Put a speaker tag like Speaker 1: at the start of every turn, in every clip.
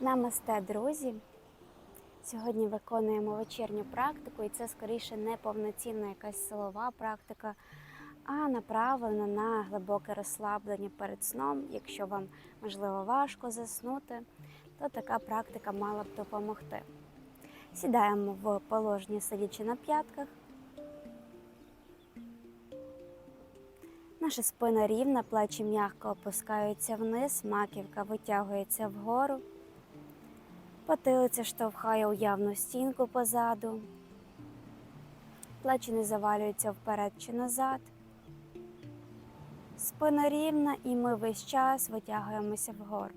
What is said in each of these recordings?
Speaker 1: Намасте, друзі! Сьогодні виконуємо вечірню практику, і це скоріше не повноцінна якась силова практика, а направлена на глибоке розслаблення перед сном. Якщо вам можливо важко заснути, то така практика мала б допомогти. Сідаємо в положенні сидячи на п'ятках. Наша спина рівна, плечі м'яко опускаються вниз, маківка витягується вгору. Потилиця штовхає уявну стінку позаду. Плечі не завалюються вперед чи назад. Спина рівна і ми весь час витягуємося вгору.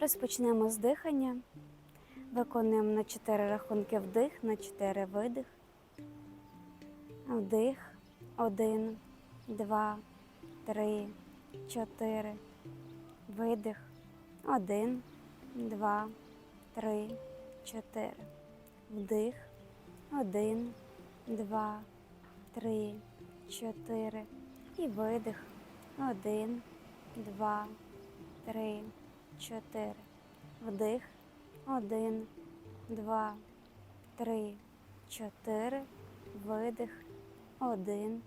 Speaker 1: Розпочнемо з дихання. Виконуємо на 4 рахунки вдих, на 4 видих. Вдих. Один, два, три, чотири. Видих. Один, два, три, чотири. Вдих. Один, два, три, чотири. І видих. Один, два, три, чотири. Вдих. Один, два, три, чотири. Видих. Один,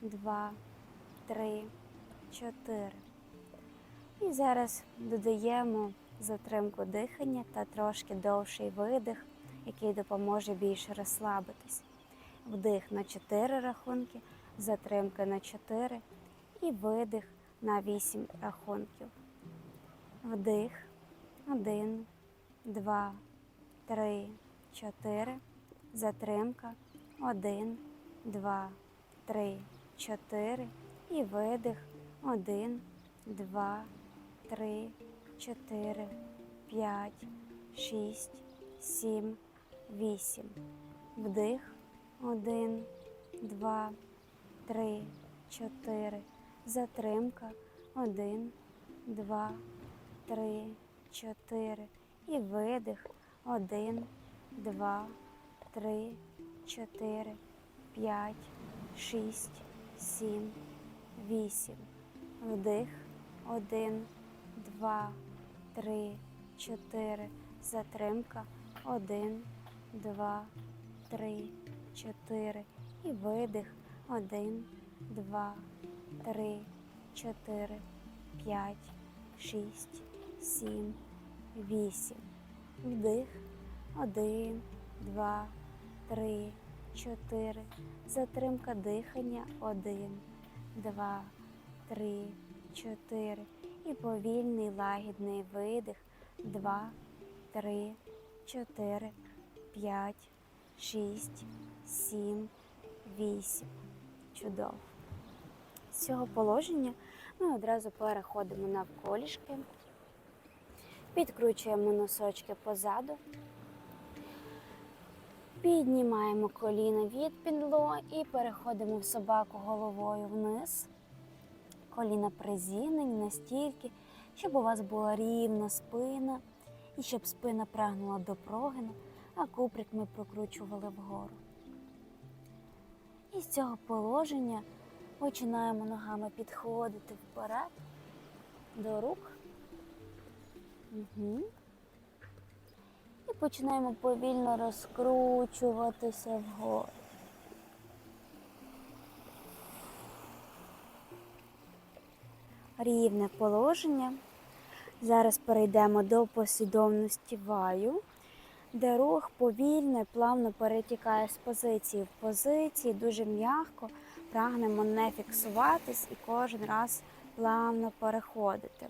Speaker 1: два, три, чотири. І зараз додаємо затримку дихання та трошки довший видих, який допоможе більше розслабитись. Вдих на 4 рахунки, затримка на 4 і видих на 8 рахунків. Вдих. 1, 2, 3, 4. Затримка. 1, 2, 3, 4. І видих. 1, 2, 3, 4, 5, 6, 7, 8. Вдих. 1, 2, 3, 4. Затримка. 1, 2, 3, 4. І видих. 1, 2, 3, 4, 5, 6, 7, 8. Вдих. 1, 2, 3, 4. Затримка. 1, 2, 3, 4. І видих. 1, 2, 3, 4, 5, 6, 7, 8. Вдих. 1, 2, 3, 4. Затримка дихання. 1, 2, 3, 4. І повільний лагідний видих. 2, 3, 4, 5, 6, 7, 8. Чудово. З цього положення ми одразу переходимо навколішки. Підкручуємо носочки позаду. Піднімаємо коліна від підло і переходимо в собаку головою вниз. Коліна призігнені настільки, щоб у вас була рівна спина і щоб спина прагнула до прогину, а куприк ми прокручували вгору. І з цього положення починаємо ногами підходити вперед до рук. Угу. І починаємо повільно розкручуватися вгору. Рівне положення. Зараз перейдемо до послідовності ваю, де рух повільно і плавно перетікає з позиції в позиції, дуже м'яко прагнемо не фіксуватись і кожен раз плавно переходити.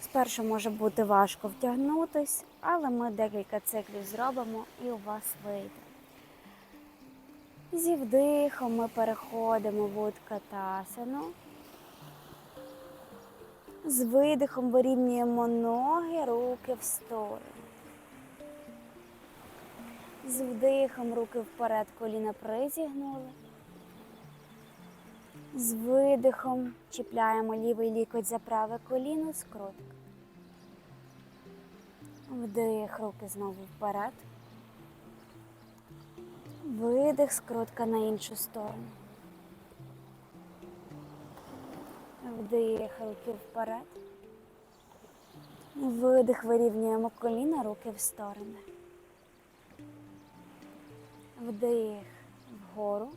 Speaker 1: Спершу може бути важко втягнутись, але ми декілька циклів зробимо і у вас вийде. Зі вдихом ми переходимо в уткатасану. З видихом вирівнюємо ноги, руки в сторону. З вдихом руки вперед, коліна призігнули. З видихом чіпляємо лівий лікоть за праве коліно, скрутка. Вдих, руки знову вперед. Видих, скрутка на іншу сторону. Вдих, руки вперед. Видих, вирівнюємо коліна, руки в сторони. Вдих вгору.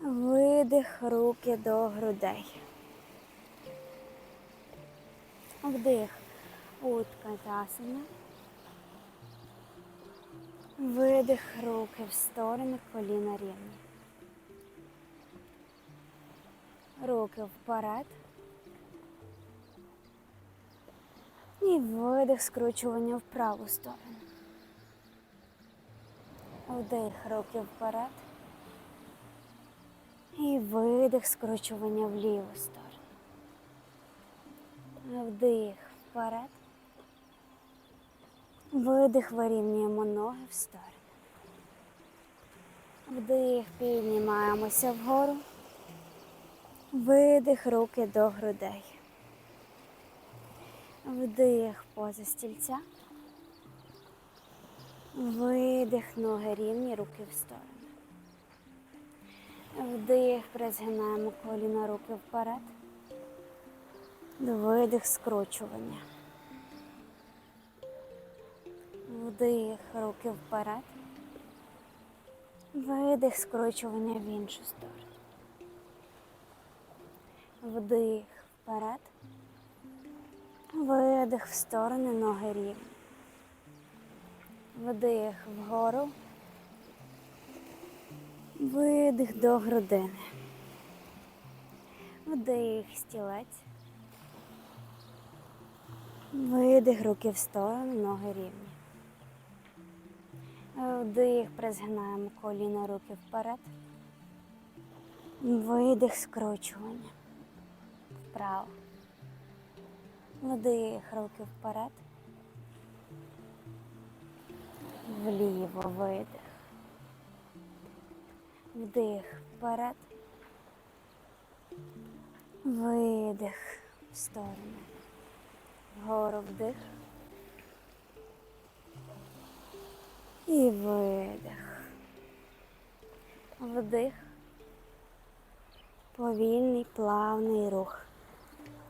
Speaker 1: Видих руки до грудей. Вдих. Уткатасана. Видих руки в сторони, коліна рівні. Руки вперед. І видих скручування в праву сторону. Вдих руки вперед. І видих скручування в ліву сторону. Вдих вперед. Видих вирівнюємо ноги в сторону. Вдих, піднімаємося вгору. Видих руки до грудей. Вдих поза стільця. Видих ноги рівні, руки в сторону. Вдих, призгинаємо коліна руки вперед. Видих скручування. Вдих, руки вперед. Видих скручування в іншу сторону. Вдих вперед. Видих в сторони, ноги рівні. Вдих вгору. Видих до грудини. Вдих стілець. Видих руки в сторону, ноги рівні. Вдих, призгинаємо коліна, руки вперед. Видих, скручування. Вправо. Вдих, руки вперед. Вліво видих. Вдих вперед. Видих в сторону. Вгору вдих. І видих. Вдих. Повільний, плавний рух.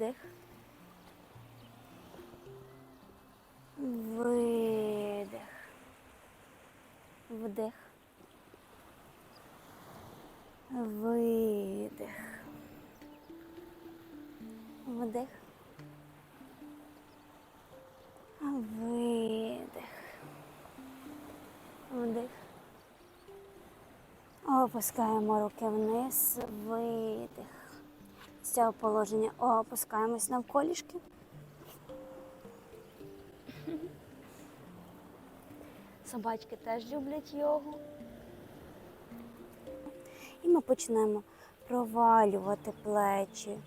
Speaker 1: Вдих. Видих. Вдих. Видих. Вдих. Видих. Вдих. Опускаємо руки вниз, видих. З цього положення опускаємось навколішки. Собачки теж люблять йогу. І ми почнемо провалювати плечі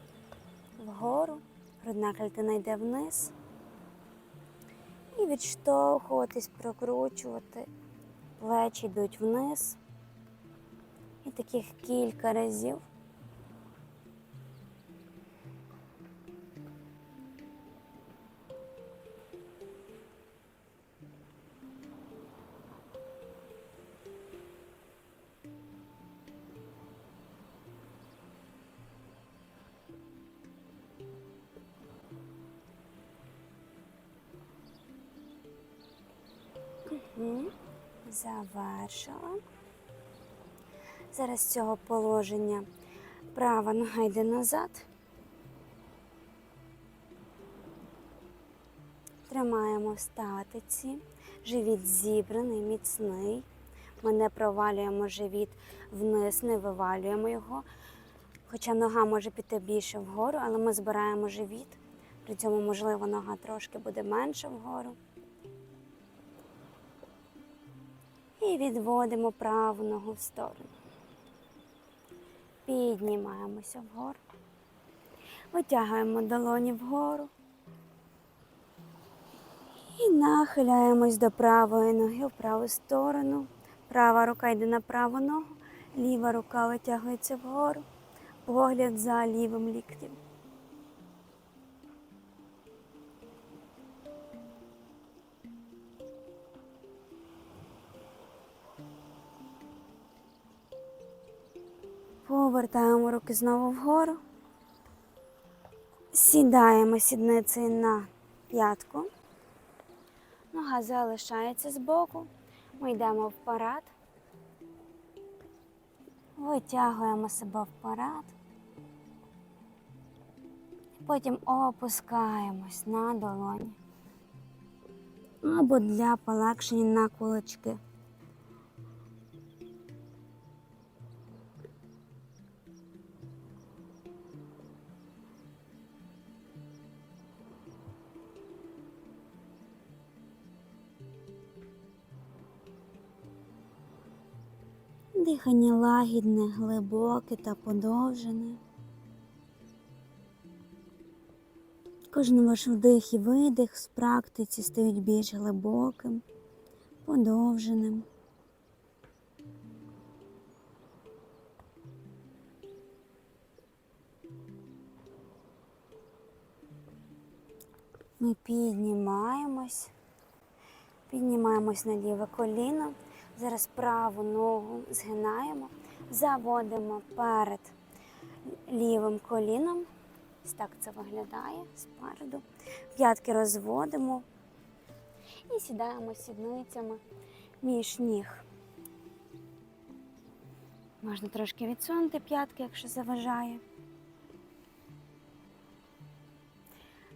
Speaker 1: вгору, грудна клітина йде вниз. І відштовхуватись, прокручувати. Плечі йдуть вниз. І таких кілька разів. Мгм. Завершила. Зараз з цього положення права нога йде назад. Тримаємо в статиці. Живіт зібраний, міцний. Ми не провалюємо живіт вниз, не вивалюємо його. Хоча нога може піти більше вгору, але ми збираємо живіт. При цьому, можливо, нога трошки буде менше вгору. І відводимо праву ногу в сторону. Піднімаємося вгору. Витягуємо долоні вгору. І нахиляємось до правої ноги в праву сторону. Права рука йде на праву ногу, ліва рука витягується вгору, погляд за лівим ліктем. Повертаємо руки знову вгору. Сідаємо сідницею на п'ятку. Нога залишається збоку. Ми йдемо вперед. Витягуємо себе вперед. Потім опускаємось на долоні. Або для полегшення на кулачки. Дихання лагідне, глибоке та подовжене. Кожен ваш вдих і видих з практиці стають більш глибоким, подовженим. Ми піднімаємось, піднімаємось на ліве коліно. Зараз праву ногу згинаємо, заводимо перед лівим коліном. Ось так це виглядає спереду. П'ятки розводимо і сідаємо сідницями між ніг. Можна трошки відсунути п'ятки, якщо заважає.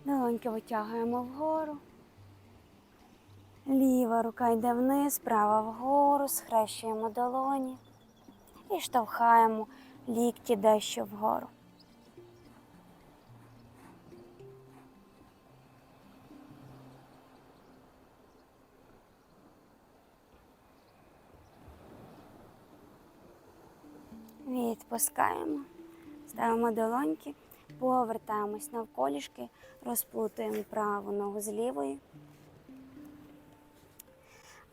Speaker 1: Долоньки витягуємо вгору. Ліва рука йде вниз, права вгору, схрещуємо долоні і штовхаємо лікті дещо вгору. Відпускаємо, ставимо долоньки, повертаємось навколішки, розплутуємо праву ногу з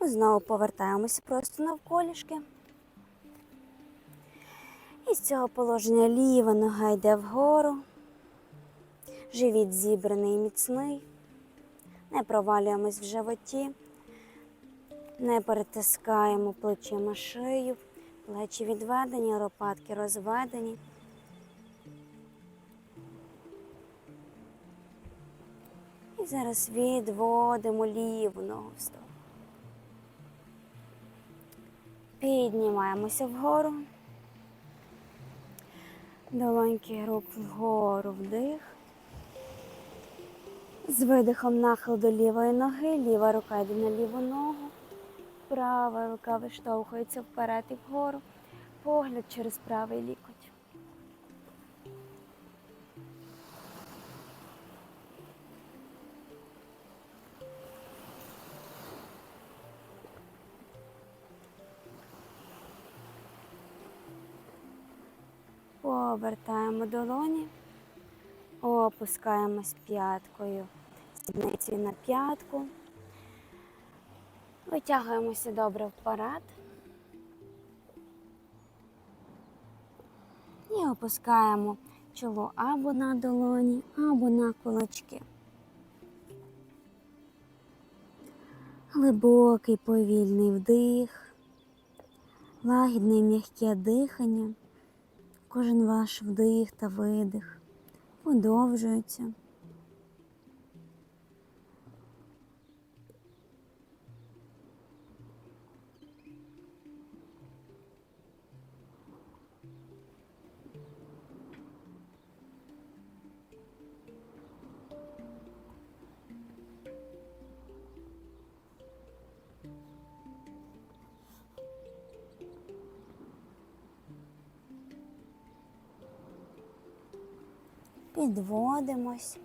Speaker 1: лівою. Знову повертаємося просто навколішки. І з цього положення ліва нога йде вгору. Живіт зібраний і міцний. Не провалюємось в животі, не перетискаємо плечима шию, плечі відведені, лопатки розведені. І зараз відводимо ліву ногу в сторону. Піднімаємося вгору. Долоньки рук вгору вдих. З видихом нахил до лівої ноги, ліва рука йде на ліву ногу, права рука виштовхується вперед і вгору, погляд через правий лікоть. Повертаємо долоні, опускаємось п'яткою, сідницею на п'ятку, витягуємося добре вперед і опускаємо чоло або на долоні, або на кулачки. Глибокий повільний вдих, лагідне м'яке дихання. Кожен ваш вдих та видих подовжується. Підводимось.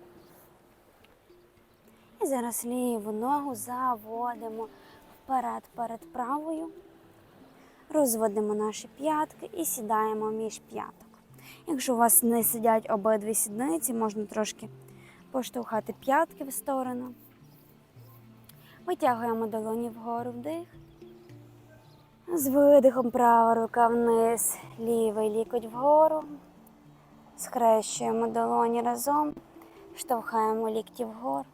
Speaker 1: І зараз ліву ногу заводимо вперед перед правою. Розводимо наші п'ятки і сідаємо між п'яток. Якщо у вас не сидять обидві сідниці, можна трошки поштовхати п'ятки в сторону. Витягуємо долоні вгору вдих. З видихом права рука вниз, лівий лікоть вгору. Схрещуємо долоні разом, штовхаємо лікті вгору.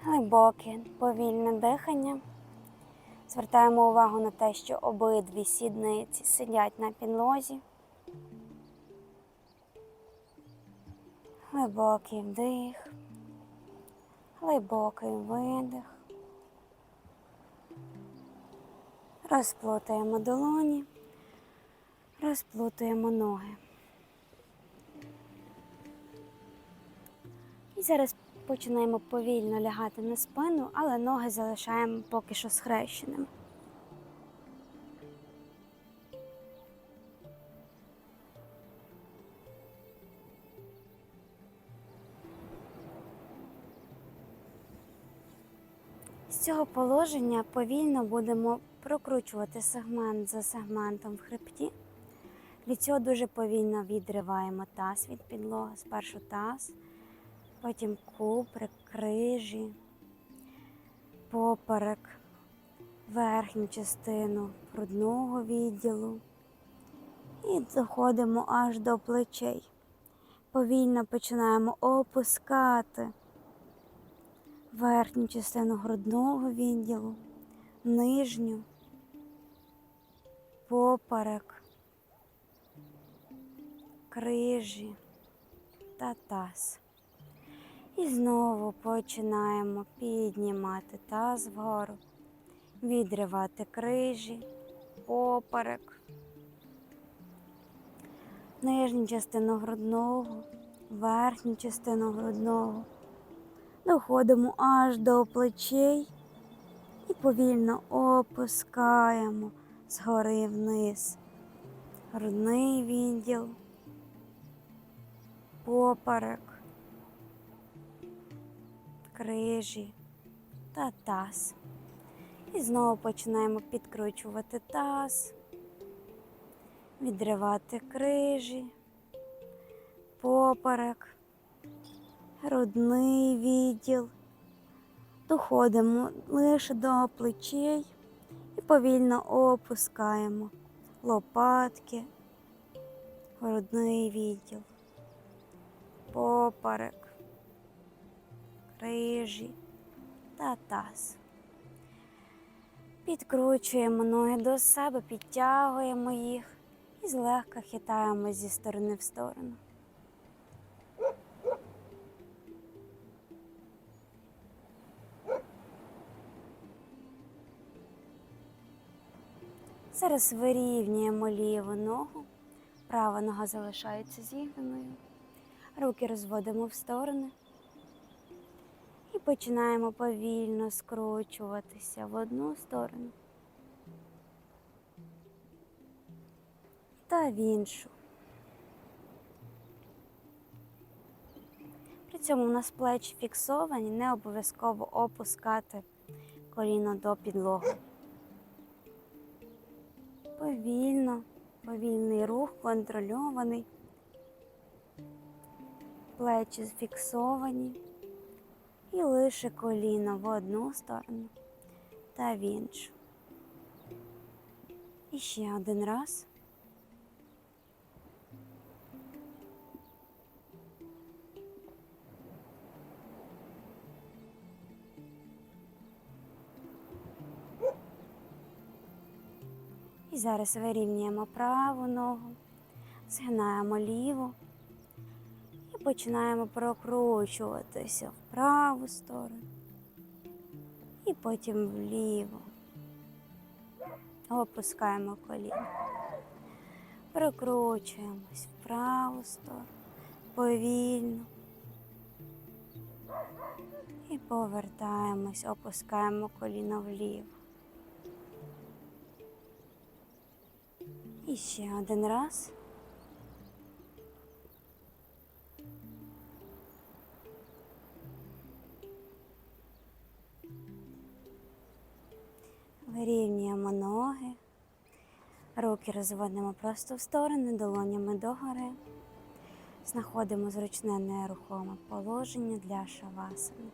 Speaker 1: Глибоке, повільне дихання. Звертаємо увагу на те, що обидві сідниці сидять на підлозі. Глибокий вдих, глибокий видих. Розплутаємо долоні, розплутаємо ноги. І зараз починаємо повільно лягати на спину, але ноги залишаємо поки що схрещеними. З цього положення повільно будемо прокручувати сегмент за сегментом в хребті. Для цього дуже повільно відриваємо таз від підлоги. Спершу таз, потім куприк, крижі, поперек, верхню частину грудного відділу. І доходимо аж до плечей. Повільно починаємо опускати верхню частину грудного відділу, нижню, поперек, крижі та таз. І знову починаємо піднімати таз вгору, відривати крижі, поперек, нижню частину грудного, верхню частину грудного. Доходимо аж до плечей і повільно опускаємо згори вниз. Грудний відділ, поперек, крижі та таз. І знову починаємо підкручувати таз, відривати крижі, поперек грудний відділ. Доходимо лише до плечей повільно опускаємо лопатки, грудний відділ, поперек, крижі та таз. Підкручуємо ноги до себе, підтягуємо їх і злегка хитаємо зі сторони в сторону. Зараз вирівнюємо ліву ногу, права нога залишається зігненою. Руки розводимо в сторони і починаємо повільно скручуватися в одну сторону та в іншу. При цьому у нас плечі фіксовані, не обов'язково опускати коліно до підлоги. Повільно, повільний рух, контрольований. Плечі зфіксовані. І лише коліно в одну сторону та в іншу. І ще один раз. І зараз вирівнюємо праву ногу, згинаємо ліву і починаємо прокручуватися в праву сторону і потім вліву. Опускаємо коліно. Прокручуємось в праву сторону, повільно. І повертаємось, опускаємо коліно вліво. І ще один раз. Вирівнюємо ноги, руки розводимо просто в сторони, долонями догори. Знаходимо зручне нерухоме положення для шавасани.